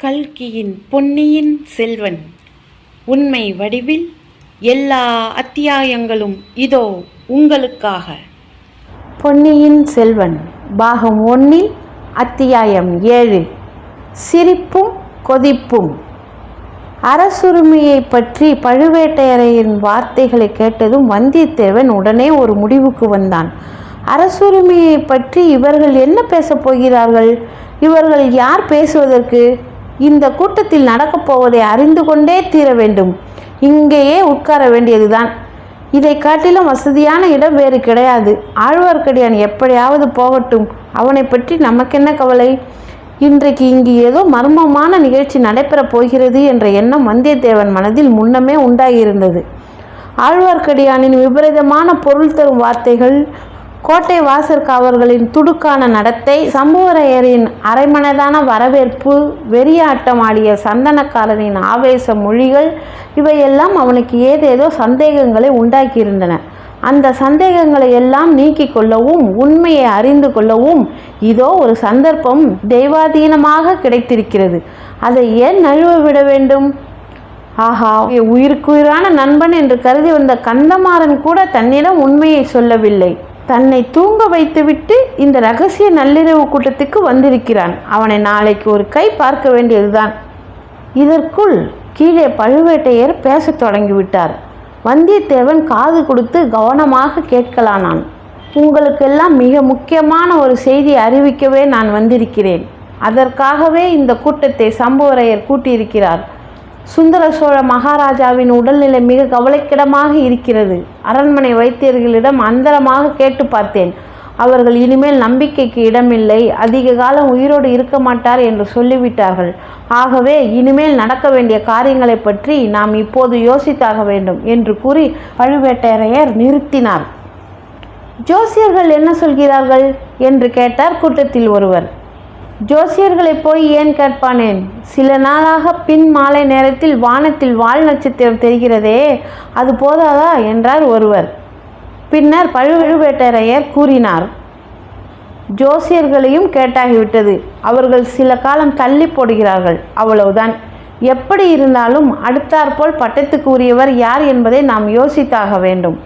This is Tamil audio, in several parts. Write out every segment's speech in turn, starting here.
கல்கியின் பொன்னியின் செல்வன். உண்மை வடிவில் எல்லா அத்தியாயங்களும் இதோ உங்களுக்காக. பொன்னியின் செல்வன் பாகம் ஒன்றில் அத்தியாயம் ஏழு. சிரிப்பும் கொதிப்பும். அரசுரிமையை பற்றி பழுவேட்டையரையின் வார்த்தைகளை கேட்டதும் வந்தியத்தேவன் உடனே ஒரு முடிவுக்கு வந்தான். அரசுரிமையை பற்றி இவர்கள் என்ன பேசப் போகிறார்கள்? இவர்கள் யார் பேசுவதற்கு? இந்த கூட்டத்தில் நடக்கப் போவதை அறிந்து கொண்டே தீர வேண்டும். இங்கேயே உட்கார வேண்டியதுதான். இதை காட்டிலும் வசதியான இடம் வேறு கிடையாது. ஆழ்வார்க்கடியான் எப்படியாவது போகட்டும். அவனை பற்றி நமக்கென்ன கவலை? இன்றைக்கு இங்கு ஏதோ மர்மமான நிகழ்ச்சி நடைபெறப் போகிறது என்ற எண்ணம் வந்தியத்தேவன் மனதில் முன்னமே உண்டாகியிருந்தது. ஆழ்வார்க்கடியானின் விபரீதமான பொருள் தரும் வார்த்தைகள் கோட்டை வாசற்காவர்களின் துடுக்கான நடத்தை சம்புவரையரின் அரைமனதான வரவேற்பு வெறியாட்டம் ஆடிய சந்தனக்காரனின் ஆவேச மொழிகள் இவையெல்லாம் அவனுக்கு ஏதேதோ சந்தேகங்களை உண்டாக்கியிருந்தன. அந்த சந்தேகங்களை எல்லாம் நீக்கிக் கொள்ளவும் உண்மையை அறிந்து கொள்ளவும் இதோ ஒரு சந்தர்ப்பம் தெய்வாதீனமாக கிடைத்திருக்கிறது. அதை ஏன் நழுவ விட வேண்டும்? ஆஹா உயிருக்குயிரான நண்பன் என்று கருதி வந்த கந்தமாறன் கூட தன்னிடம் உண்மையை சொல்லவில்லை. தன்னை தூங்க வைத்துவிட்டு இந்த ரகசிய நள்ளிரவு கூட்டத்துக்கு வந்திருக்கிறான். அவனை நாளைக்கு ஒரு கை பார்க்க வேண்டியதுதான். இதற்குள் கீழே பழுவேட்டையர் பேசத் தொடங்கிவிட்டார். வந்தியத்தேவன் காது கொடுத்து கவனமாக கேட்கலானான். உங்களுக்கெல்லாம் மிக முக்கியமான ஒரு செய்தி அறிவிக்கவே நான் வந்திருக்கிறேன். அதற்காகவே இந்த கூட்டத்தை சம்புவரையர் கூட்டியிருக்கிறார். சுந்தர சோழ மகாராஜாவின் உடல்நிலை மிக கவலைக்கிடமாக இருக்கிறது. அரண்மனை வைத்தியர்களிடம் அந்தரமாக கேட்டு பார்த்தேன். அவர்கள் இனிமேல் நம்பிக்கைக்கு இடமில்லை. அதிக காலம் உயிரோடு இருக்க மாட்டார் என்று சொல்லிவிட்டார்கள். ஆகவே இனிமேல் நடக்க வேண்டிய காரியங்களை பற்றி நாம் இப்போது யோசித்தாக வேண்டும் என்று கூறி பழுவேட்டரையர் நிறுத்தினார். ஜோசியர்கள் என்ன சொல்கிறார்கள்? என்று கேட்டார் கூட்டத்தில் ஒருவர். ஜோசியர்களை போய் ஏன் கேட்பானேன்? சில நாளாக பின் மாலை நேரத்தில் வானத்தில் வால் நட்சத்திரம் தெரிகிறதே அது போதாதா? என்றார் ஒருவர். பின்னர் பழுவேட்டரையர் கூறினார் ஜோசியர்களையும் கேட்டாகிவிட்டது. அவர்கள் சில காலம் தள்ளி போடுகிறார்கள். அவ்வளவுதான். எப்படி இருந்தாலும் அடுத்தாற்போல் பட்டத்துக்கு உரியவர் யார் என்பதை நாம் யோசித்தாக வேண்டும்.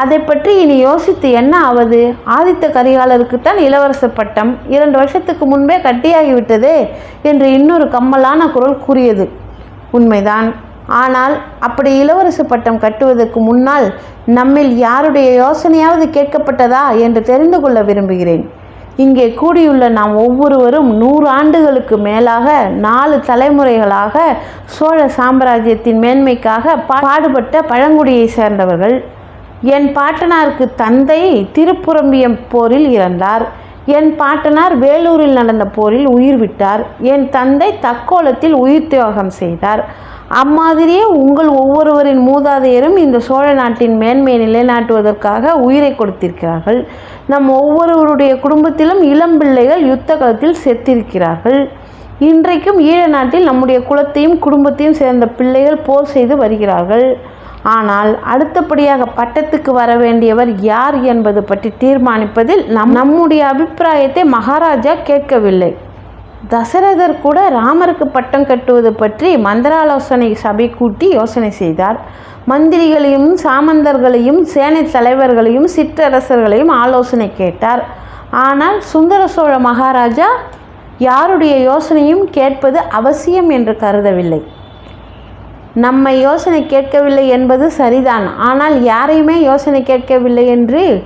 அதை பற்றி இனி யோசித்து என்ன ஆவது? ஆதித்த கரிகாலருக்குத்தான் இளவரச பட்டம். இரண்டு வருஷத்துக்கு முன்பே கட்டியாகிவிட்டதே என்று இன்னொரு கம்மலான குரல் கூறியது. உண்மைதான். ஆனால் அப்படி இளவரசு பட்டம் கட்டுவதற்கு முன்னால் நம்மில் யாருடைய யோசனையாவது கேட்கப்பட்டதா என்று தெரிந்து கொள்ள விரும்புகிறேன். இங்கே கூடியுள்ள நாம் ஒவ்வொருவரும் நூறு ஆண்டுகளுக்கு மேலாக நாலு தலைமுறைகளாக சோழ சாம்ராஜ்யத்தின் மேன்மைக்காக பாடுபட்ட பழங்குடியை சேர்ந்தவர்கள். என் பாட்டனாருக்கு தந்தை திருப்புரம்பியம் போரில் இறந்தார். என் பாட்டனார் வேலூரில் நடந்த போரில் உயிர் விட்டார். என் தந்தை தக்கோலத்தில் உயிர் தியோகம் செய்தார். அம்மாதிரியே உங்கள் ஒவ்வொருவரின் மூதாதையரும் இந்த சோழ நாட்டின் மேன்மையை நிலைநாட்டுவதற்காக உயிரை கொடுத்திருக்கிறார்கள். நம் ஒவ்வொருவருடைய குடும்பத்திலும் இளம் பிள்ளைகள் யுத்த காலத்தில் செத்திருக்கிறார்கள். இன்றைக்கும் ஈழ நாட்டில் நம்முடைய குலத்தையும் குடும்பத்தையும் சேர்ந்த பிள்ளைகள் போர் செய்து வருகிறார்கள். ஆனால் அடுத்தபடியாக பட்டத்துக்கு வர வேண்டியவர் யார் என்பது பற்றி தீர்மானிப்பதில் நம் நம்முடைய அபிப்பிராயத்தை மகாராஜா கேட்கவில்லை. தசரதர் கூட ராமருக்கு பட்டம் கட்டுவது பற்றி மந்திராலோசனை சபை கூட்டி யோசனை செய்தார். மந்திரிகளையும் சாமந்தர்களையும் சேனை தலைவர்களையும் சிற்றரசர்களையும் ஆலோசனை கேட்டார். ஆனால் சுந்தர சோழ மகாராஜா யாருடைய யோசனையும் கேட்பது அவசியம் என்று கருதவில்லை. நம்மை யோசனை கேட்கவில்லை என்பது சரிதான். ஆனால் யாரையுமே யோசனை கேட்கவில்லை என்று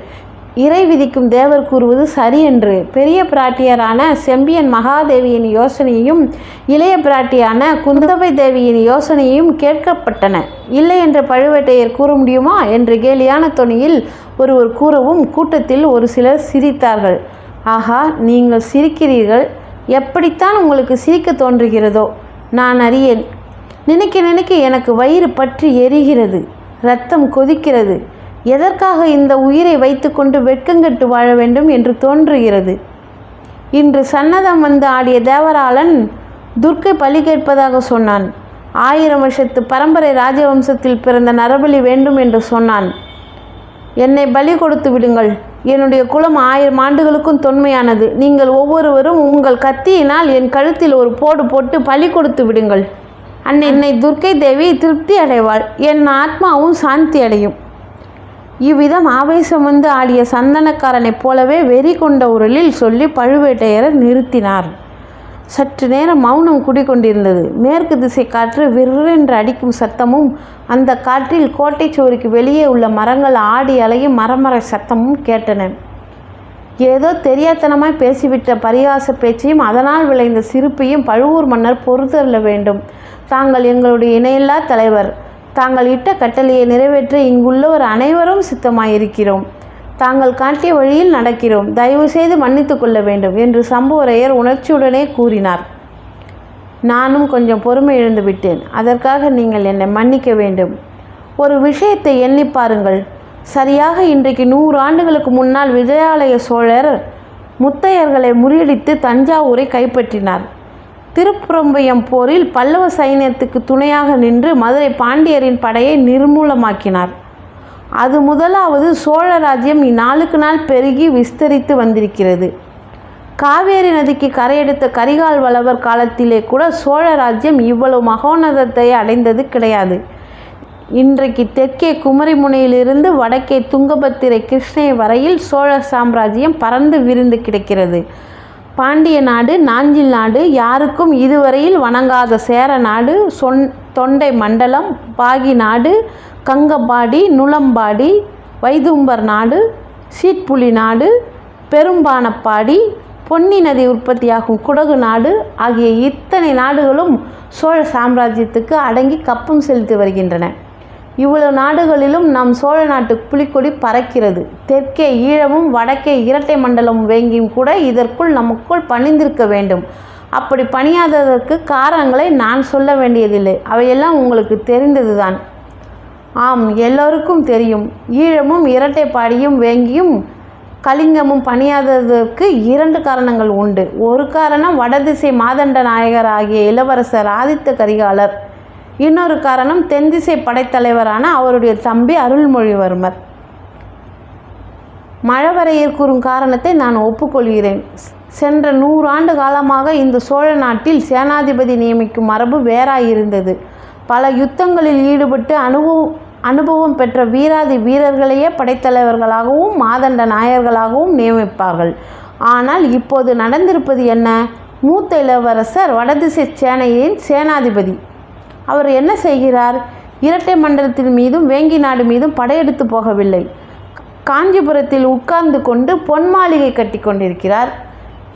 இறை விதிக்கும் தேவர் கூறுவது சரி என்று பெரிய பிராட்டியரான செம்பியன் மகாதேவியின் யோசனையும் இளைய பிராட்டியான குந்தவை தேவியின் யோசனையும் கேட்கப்பட்டன. இல்லை என்ற பழுவேட்டையர் கூற முடியுமா? என்று கேலியான தொனியில் ஒருவர் கூறவும் கூட்டத்தில் ஒரு சிலர் சிரித்தார்கள். ஆகா நீங்கள் சிரிக்கிறீர்கள். எப்படித்தான் உங்களுக்கு சிரிக்க தோன்றுகிறதோ? நான் அறியேன் நினைக்க நினைக்க எனக்கு வயிறு பற்றி எரிகிறது ரத்தம் கொதிக்கிறது. எதற்காக இந்த உயிரை வைத்துக்கொண்டு வெட்கங்கட்டு வாழ வேண்டும் என்று தோன்றுகிறது? இன்று சன்னதம் வந்து ஆடிய தேவராளன் துர்க்கை பலி கேட்பதாக சொன்னான். ஆயிரம் வருஷத்து பரம்பரை ராஜவம்சத்தில் பிறந்த நரபலி வேண்டும் என்று சொன்னான். என்னை பலி கொடுத்து விடுங்கள். என்னுடைய குலம் ஆயிரம் ஆண்டுகளுக்கும் தொன்மையானது. நீங்கள் ஒவ்வொருவரும் உங்கள் கத்தியினால் என் கழுத்தில் ஒரு போடு போட்டு பலி கொடுத்து விடுங்கள். அன்னை என்னை துர்க்கை தேவி திருப்தி அடைவாள். என் ஆத்மாவும் சாந்தி அடையும். இவ்விதம் ஆவேசம் வந்து ஆடிய சந்தனக்காரனைப் போலவே வெறி கொண்ட உரலில் சொல்லி பழுவேட்டையரை நிறுத்தினார். சற்று நேரம் மௌனம் குடிகொண்டிருந்தது. மேற்கு திசை காற்று விற்றென்று அடிக்கும் சத்தமும் அந்த காற்றில் கோட்டை சுவருக்கு வெளியே உள்ள மரங்கள் ஆடி அலையும் மரமர சத்தமும் கேட்டன. ஏதோ தெரியாத்தனமாய் பேசிவிட்ட பரிகாச பேச்சையும் அதனால் விளைந்த சிரிப்பையும் பழுவூர் மன்னர் பொறுத்தள்ள வேண்டும். தாங்கள் எங்களுடைய இணையில்லா தலைவர். தாங்கள் இட்ட கட்டளையை நிறைவேற்ற இங்குள்ளவர் அனைவரும் சித்தமாயிருக்கிறோம். தாங்கள் காட்டிய வழியில் நடக்கிறோம். தயவு செய்து மன்னித்து கொள்ள வேண்டும் என்று சம்புவரையர் உணர்ச்சியுடனே கூறினார். நானும் கொஞ்சம் பொறுமை இழந்து விட்டேன். அதற்காக நீங்கள் என்னை மன்னிக்க வேண்டும். ஒரு விஷயத்தை எண்ணி பாருங்கள். சரியாக இன்றைக்கு நூறு ஆண்டுகளுக்கு முன்னால் விஜயாலய சோழர் முத்தையர்களை முறியடித்து தஞ்சாவூரை கைப்பற்றினார். திருப்புறம்பயம் போரில் பல்லவ சைன்யத்துக்கு துணையாக நின்று மதுரை பாண்டியரின் படையை நிர்மூலமாக்கினார். அது முதலாவது சோழ ராஜ்யம் இந்நாளுக்கு நாள் பெருகி விஸ்தரித்து வந்திருக்கிறது. காவேரி நதிக்கு கரையெடுத்த கரிகால் வளவர் காலத்திலே கூட சோழ ராஜ்யம் இவ்வளவு மகோன்னதத்தை அடைந்தது கிடையாது. இன்றைக்கு தெற்கே குமரிமுனையிலிருந்து வடக்கே துங்கபத்திரை கிருஷ்ணை வரையில் சோழ சாம்ராஜ்யம் பறந்து விரிந்து கிடக்கிறது. பாண்டிய நாடு நாஞ்சில் நாடு யாருக்கும் இதுவரையில் வணங்காத சேர நாடு சொன் தொண்டை மண்டலம் பாகி நாடு கங்கபாடி நுளம்பாடி வைதும்பர் நாடு சீட்புலி நாடு பெரும்பானப்பாடி பொன்னி நதி உற்பத்தியாகும் குடகு நாடு ஆகிய இத்தனை நாடுகளும் சோழ சாம்ராஜ்யத்துக்கு அடங்கி கப்பம் செலுத்தி வருகின்றன. இவ்வளவு நாடுகளிலும் நம் சோழ நாட்டு புலிக்கொடி பறக்கிறது. தெற்கே ஈழமும் வடக்கே இரட்டை மண்டலம் வேங்கியும் கூட இதற்குள் நமக்குள் பணிந்திருக்க வேண்டும். அப்படி பணியாததற்கு காரணங்களை நான் சொல்ல வேண்டியதில்லை. அவையெல்லாம் உங்களுக்கு தெரிந்ததுதான். ஆம் எல்லோருக்கும் தெரியும். ஈழமும் இரட்டைப்பாடியும் வேங்கியும் கலிங்கமும் பணியாததற்கு இரண்டு காரணங்கள் உண்டு. ஒரு காரணம் வடதிசை மாதண்ட நாயகர் ஆகிய இளவரசர் ஆதித்த கரிகாலர். இன்னொரு காரணம் தென்திசை படைத்தலைவரான அவருடைய தம்பி அருள்மொழிவர்மர். மழவரையர் கூறும் காரணத்தை நான் ஒப்புக்கொள்கிறேன். சென்ற நூறாண்டு காலமாக இந்த சோழ நாட்டில் சேனாதிபதி நியமிக்கும் மரபு வேறாயிருந்தது. பல யுத்தங்களில் ஈடுபட்டு அனுபவம் அனுபவம் பெற்ற வீராதி வீரர்களையே படைத்தலைவர்களாகவும் மாதண்ட நாயர்களாகவும் நியமிப்பார்கள். ஆனால் இப்போது நடந்திருப்பது என்ன? மூத்த இளவரசர் வடதிசை சேனையின் சேனாதிபதி. அவர் என்ன செய்கிறார்? இரட்டை மண்டலத்தின் மீதும் வேங்கி நாடு மீதும் படையெடுத்து போகவில்லை. காஞ்சிபுரத்தில் உட்கார்ந்து கொண்டு பொன் மாளிகை கட்டி கொண்டிருக்கிறார்.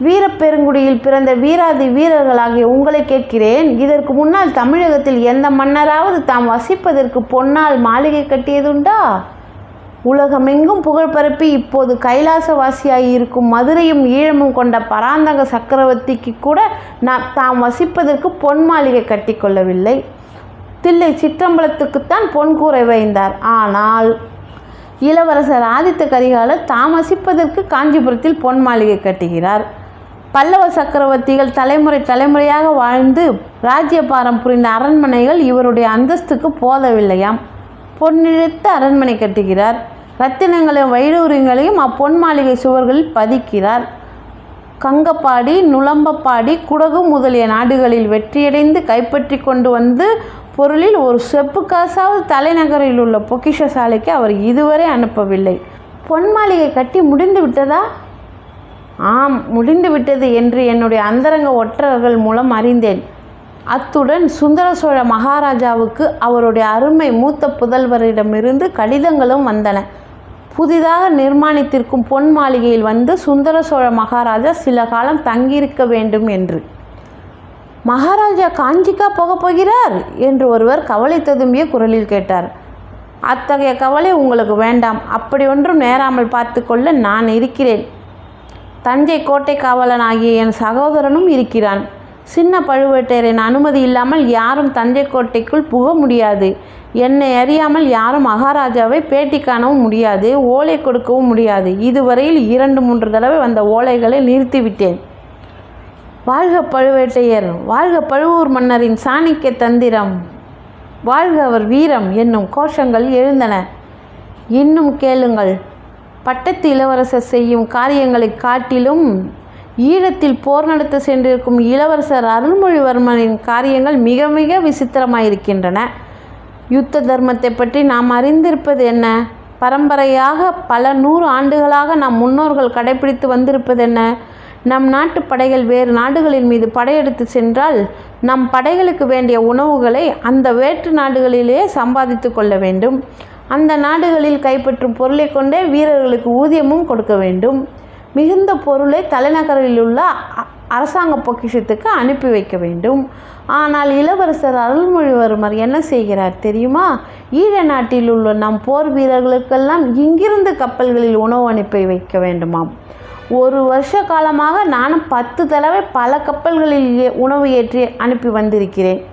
வீரப்பெருங்குடியில் பிறந்த வீராதி வீரர்களாகிய உங்களை கேட்கிறேன். இதற்கு முன்னால் தமிழகத்தில் எந்த மன்னராவது தாம் வசிப்பதற்கு பொன்னால் மாளிகை கட்டியதுண்டா? உலகமெங்கும் புகழ் பரப்பி இப்போது கைலாசவாசியாகியிருக்கும் மதுரையும் ஈழமும் கொண்ட பராந்தக சக்கரவர்த்திக்கு கூட நான் தாம் வசிப்பதற்கு பொன் மாளிகை கட்டிக்கொள்ளவில்லை தில்லை சிற்றம்பலத்துக்குத்தான் பொன் கூரை வைந்தார். ஆனால் இளவரசர் ஆதித்த கரிகாலர் தாமசிப்பதற்கு காஞ்சிபுரத்தில் பொன் மாளிகை கட்டுகிறார். பல்லவ சக்கரவர்த்திகள் தலைமுறை தலைமுறையாக வாழ்ந்து ராஜ்யபாரம் புரிந்த அரண்மனைகள் இவருடைய அந்தஸ்துக்கு போதவில்லையாம். பொன்னிழுத்து அரண்மனை கட்டுகிறார். ரத்தினங்களையும் வைடூரியங்களையும் அப்பொன் மாளிகை சுவர்களில் பதிக்கிறார். கங்கப்பாடி நுளம்பப்பாடி குடகு முதலிய நாடுகளில் வெற்றியடைந்து கைப்பற்றி கொண்டு வந்து பொருளில் ஒரு செப்பு காசாவது தலைநகரில் உள்ள பொக்கிஷ சாலைக்கு அவர் இதுவரை அனுப்பவில்லை. பொன் மாளிகை கட்டி முடிந்து விட்டதா? ஆம் முடிந்து விட்டது என்று என்னுடைய அந்தரங்க ஒற்றர்கள் மூலம் அறிந்தேன். அத்துடன் சுந்தர சோழ மகாராஜாவுக்கு அவருடைய அருமை மூத்த புதல்வரிடமிருந்து கடிதங்களும் வந்தன. புதிதாக நிர்மாணித்திருக்கும் பொன் மாளிகையில் வந்து சுந்தர சோழ மகாராஜா சில காலம் தங்கியிருக்க வேண்டும் என்று. மகாராஜா காஞ்சிக்கா போகப் போகிறார் என்று ஒருவர் கவலை ததும்பிய குரலில் கேட்டார். அத்தகைய கவலை உங்களுக்கு வேண்டாம். அப்படி ஒன்றும் நேராமல் பார்த்து கொள்ள நான் இருக்கிறேன். தஞ்சை கோட்டை காவலன் ஆகிய என் சகோதரனும் இருக்கிறான். சின்ன பழுவேட்டையரின் அனுமதி இல்லாமல் யாரும் தஞ்சை கோட்டைக்குள் புக முடியாது. என்னை அறியாமல் யாரும் மகாராஜாவை பேட்டி காணவும் முடியாது ஓலை கொடுக்கவும் முடியாது. இதுவரையில் இரண்டு மூன்று தடவை வந்த ஓலைகளை நிறுத்திவிட்டேன். வாழ்க பழுவேட்டையர் வாழ்க பழுவூர் மன்னரின் சாணிக்க தந்திரம். வாழ்க அவர் வீரம் என்னும் கோஷங்கள் எழுந்தன. இன்னும் கேளுங்கள். பட்டத்து இளவரசர் செய்யும் காரியங்களை காட்டிலும் ஈழத்தில் போர் நடத்த சென்றிருக்கும் இளவரசர் அருள்மொழிவர்மனின் காரியங்கள் மிக மிக விசித்திரமாயிருக்கின்றன. யுத்த தர்மத்தை பற்றி நாம் அறிந்திருப்பது என்ன? பரம்பரையாக பல நூறு ஆண்டுகளாக நம் முன்னோர்கள் கடைபிடித்து வந்திருப்பது என்ன? நம் நாட்டு படைகள் வேறு நாடுகளின் மீது படையெடுத்து சென்றால் நம் படைகளுக்கு வேண்டிய உணவுகளை அந்த வேற்று நாடுகளிலேயே சம்பாதித்து கொள்ள வேண்டும். அந்த நாடுகளில் கைப்பற்றும் பொருளை கொண்டே வீரர்களுக்கு ஊதியமும் கொடுக்க வேண்டும். மிகுந்த பொருளை தலைநகரில் உள்ள அ- அரசாங்க பொக்கிஷத்துக்கு அனுப்பி வைக்க வேண்டும். ஆனால் இளவரசர் அருள்மொழிவர்மர் என்ன செய்கிறார் தெரியுமா? ஈழ நாட்டில் உள்ள நம் போர் வீரர்களுக்கெல்லாம் இங்கிருந்து கப்பல்களில் உணவு அனுப்பி வைக்க வேண்டுமாம். ஒரு வருஷ காலமாக நானும் பத்து தடவை பல கப்பல்களில் உணவு ஏற்றி அனுப்பி வந்திருக்கிறேன்.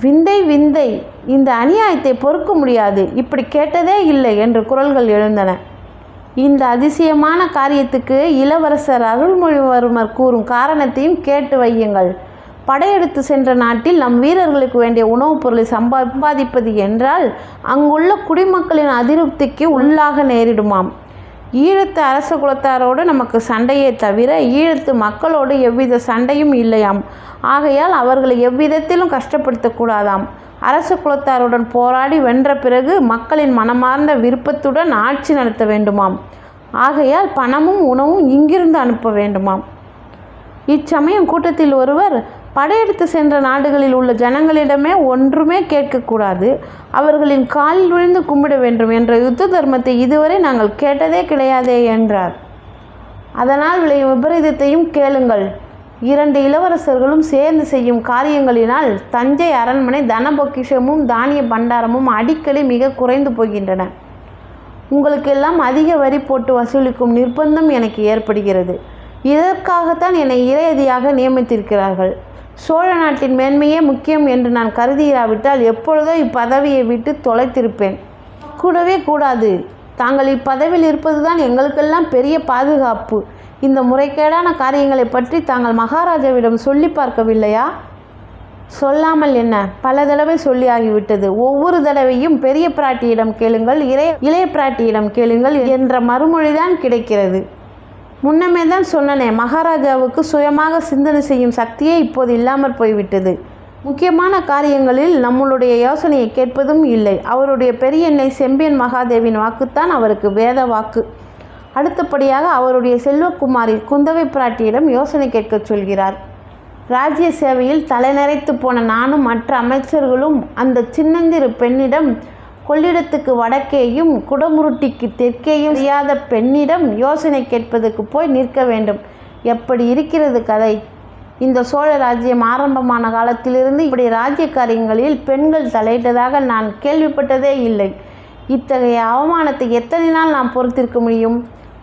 விந்தை விந்தை இந்த அநியாயத்தை பொறுக்க முடியாது. இப்படி கேட்டதே இல்லை என்று குரல்கள் எழுந்தன. இந்த அதிசயமான காரியத்துக்கு இளவரசர் அருள்மொழிவர்மர் கூறும் காரணத்தையும் கேட்டு வையுங்கள். படையெடுத்து சென்ற நாட்டில் நம் வீரர்களுக்கு வேண்டிய உணவுப் பொருளை சம்பாதிப்பது என்றால் அங்குள்ள குடிமக்களின் அதிருப்திக்கு உள்ளாக நேரிடுமாம். ஈழத்து அரச குலத்தாரோடு நமக்கு சண்டையே தவிர ஈழத்து மக்களோடு எவ்வித சண்டையும் இல்லையாம். ஆகையால் அவர்களை எவ்விதத்திலும் கஷ்டப்படுத்தக்கூடாதாம் அரச குலத்தாருடன் போராடி வென்ற பிறகு மக்களின் மனமார்ந்த விருப்பத்துடன் ஆட்சி நடத்த வேண்டுமாம். ஆகையால் பணமும் உணவும் இங்கிருந்து அனுப்ப வேண்டுமாம். இச்சமயம் கூட்டத்தில் ஒருவர் படையெடுத்து சென்ற நாடுகளில் உள்ள ஜனங்களிடமே ஒன்றுமே கேட்கக்கூடாது. அவர்களின் காலில் விழுந்து கும்பிட வேண்டும் என்ற யுத்த தர்மத்தை இதுவரை நாங்கள் கேட்டதே கிடையாதே என்றார். அதனால் விளையும் விபரீதத்தையும் கேளுங்கள். இரண்டு இளவரசர்களும் சேர்ந்து செய்யும் காரியங்களினால் தஞ்சை அரண்மனை தன பொக்கிஷமும் தானிய பண்டாரமும் அடிக்கடி மிக குறைந்து போகின்றன. உங்களுக்கெல்லாம் அதிக வரி போட்டு வசூலிக்கும் நிர்பந்தம் எனக்கு ஏற்படுகிறது. இதற்காகத்தான் என்னை இறையதியாக நியமித்திருக்கிறார்கள். சோழ நாட்டின் மேன்மையே முக்கியம் என்று நான் கருதியிராவிட்டால் எப்பொழுதோ இப்பதவியை விட்டு தொலைத்திருப்பேன். கூடவே கூடாது. தாங்கள் இப்பதவியில் இருப்பதுதான் எங்களுக்கெல்லாம் பெரிய பாதுகாப்பு. இந்த முறைகேடான காரியங்களை பற்றி தாங்கள் மகாராஜாவிடம் சொல்லி பார்க்கவில்லையா? சொல்லாமல் என்ன? பல தடவை சொல்லியாகிவிட்டது. ஒவ்வொரு தடவையும் பெரிய பிராட்டியிடம் கேளுங்கள் இளைய இளைய பிராட்டியிடம் கேளுங்கள் என்ற மறுமொழிதான் கிடைக்கிறது. முன்னமே தான் சொன்னனே மகாராஜாவுக்கு சுயமாக சிந்தனை செய்யும் சக்தியே இப்போது இல்லாமற் போய்விட்டது. முக்கியமான காரியங்களில் நம்மளுடைய யோசனையை கேட்பதும் இல்லை. அவருடைய பெரியண்ணை செம்பியன் மகாதேவின் வாக்குத்தான் அவருக்கு வேத வாக்கு. அடுத்தபடியாக அவருடைய செல்வக்குமாரி குந்தவை பிராட்டியிடம் யோசனை கேட்கச் சொல்கிறார். ராஜ்ய சேவையில் தலைநரைத்து போன நானும் மற்ற அமைச்சர்களும் அந்த சின்னஞ்சிறு பெண்ணிடம் கொள்ளிடத்துக்கு வடக்கேயும் குடமுருட்டிக்கு தெற்கேயும் செய்யாத பெண்ணிடம் யோசனை கேட்பதற்கு போய் நிற்க வேண்டும். எப்படி இருக்கிறது கதை? இந்த சோழ ராஜ்யம் ஆரம்பமான காலத்திலிருந்து இப்படி ராஜ்ய காரியங்களில் பெண்கள் தலையிட்டதாக நான் கேள்விப்பட்டதே இல்லை. இத்தகைய அவமானத்தை எத்தனை நாள் நான் பொறுத்திருக்க முடியும்?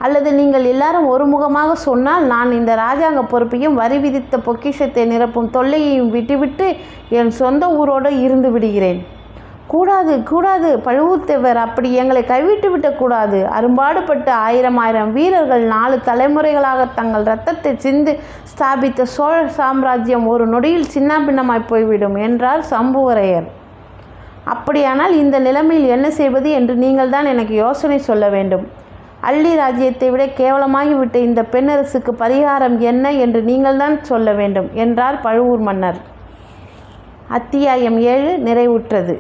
அல்லது நீங்கள் எல்லாரும் ஒருமுகமாக சொன்னால் நான் இந்த ராஜாங்க பொறுப்பையும் வரி விதித்த பொக்கிஷத்தை நிரப்பும் தொல்லையையும் விட்டுவிட்டு என் சொந்த ஊரோடு இருந்து விடுகிறேன். கூடாது கூடாது. பழுவூத்தேவர் அப்படி எங்களை கைவிட்டு விடக்கூடாது அரும்பாடுபட்டு ஆயிரம் ஆயிரம் வீரர்கள் நாலு தலைமுறைகளாக தங்கள் இரத்தத்தை சிந்து ஸ்தாபித்த சோழ சாம்ராஜ்யம் ஒரு நொடியில் சின்னாபின்னமாய் போய்விடும் என்றார் சம்புவரையர். அப்படியானால் இந்த நிலைமையில் என்ன செய்வது என்று நீங்கள் தான் எனக்கு யோசனை சொல்ல வேண்டும். அள்ளி ராஜ்யத்தை விட கேவலமாகிவிட்ட இந்த பெண்ணரசுக்கு பரிகாரம் என்ன என்று நீங்கள்தான் சொல்ல வேண்டும் என்றார் பழுவூர் மன்னர். அத்தியாயம் ஏழு நிறைவுற்றது.